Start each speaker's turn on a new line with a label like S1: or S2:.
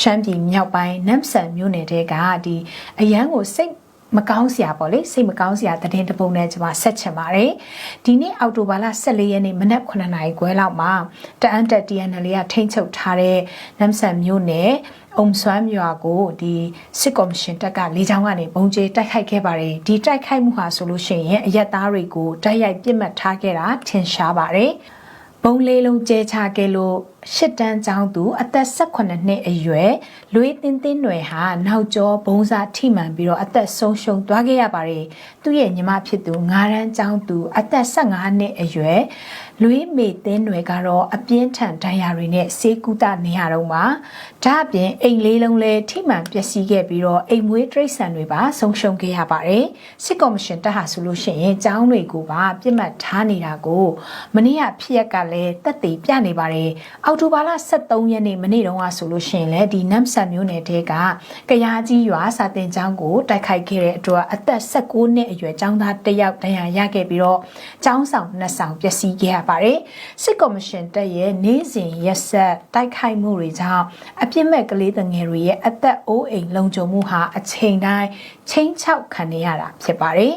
S1: ရှမ်းပြည်မြောက်ပိုင်းနမ်ဆန်မြို့နယ်တဲကဒီအရန်ကိုစိတ်မကောင်းစရာပေါ့လေစိတ်မကောင်းစရာသတင်းတစ်ပုဒ်နဲ့ကျွန်မဆက်ချင်ပါတယ်ဒီနေ့အောက်တိုဘာလ14ရက်နေ့မနက်9နာရီခွဲလောက်မှာတအန်တက် TNL ကထိန်းချုပ်ထားတဲ့နမ်ဆန်မြို့နယ်အုံဆွမ်းမြွာကိုဒီစစ်ကော်မရှင်တပ်ကလေကြောင်းကနေပုံကျဲတိုက်ခိုက်ခဲ့ပါတယ်ဒီတိုက်ခိုက်မှုဟာဆိုလို့ရှိရင်အရက်သားတွေကိုတိုက်ရိုက်ပြစ်မှတ်ထားခဲ့တာထင်ရှားပါတယ်ဘုံလေးလုံးကျဲချခဲ့လို့ ရှစ်တန်းကျောင်းသူအသက်18နှစ်အရွယ်လွေးတင်းတင်းຫນွယ်ဟာနောက်ကျောဘုံစာထိမှန်ပြီးတော့အသက်ဆုံးရှုံးသွားခဲ့ရပါတယ်သူ့ရဲ့ညီမဖြစ်သူ9တန်းကျောင်းသူအသက်15နှစ်အရွယ်လွေးမေတင်းຫນွယ်ကတော့အပြင်းထန်ဒဏ်ရာတွေနဲ့ဆေးကုသနေရတော့မှာဒါအပြင်အိမ်လေးလုံးလည်းထိမှန်ပျက်စီးခဲ့ပြီးတော့အိမ်မွေးတိရစ္ဆာန်တွေပါဆုံးရှုံးခဲ့ရပါတယ်စစ်ကော်မရှင်တပ်ဟာဆိုလို့ရှိရင်ကျောင်းတွေကိုပါပြစ်မှတ်ထားနေတာကိုမနေ့ကဖြစ်ရက်ကလည်းတက်သေးပြနေပါတယ်အောက် တိုဘာလ23ရက်နေ့မနေ့တုန်းကဆိုလို့ရှိရင်လည်းဒီနမ်ဆန်မျိုးနယ်တဲကကရားကြီးရွာစာတင်ကျောင်းကိုတိုက်ခိုက်ခဲ့တဲ့အတွက်အသက်16နှစ်အရွယ်ကျောင်းသားတစ်ယောက်ဒဏ်ရာရခဲ့ပြီးတော့ကျောင်းဆောင်နှစ်ဆောင်ပျက်စီးခဲ့ရပါတယ်စစ်ကော်မရှင်တပ်ရဲ့နေ့စဉ်ရက်ဆက်တိုက်ခိုက်မှုတွေကြောင့်အပြစ်မဲ့ကလေးငယ်တွေရဲ့အသက်အိုးအိမ်လုံခြုံမှုဟာအချိန်တိုင်းချင်းချောက်ခံနေရတာဖြစ်ပါတယ်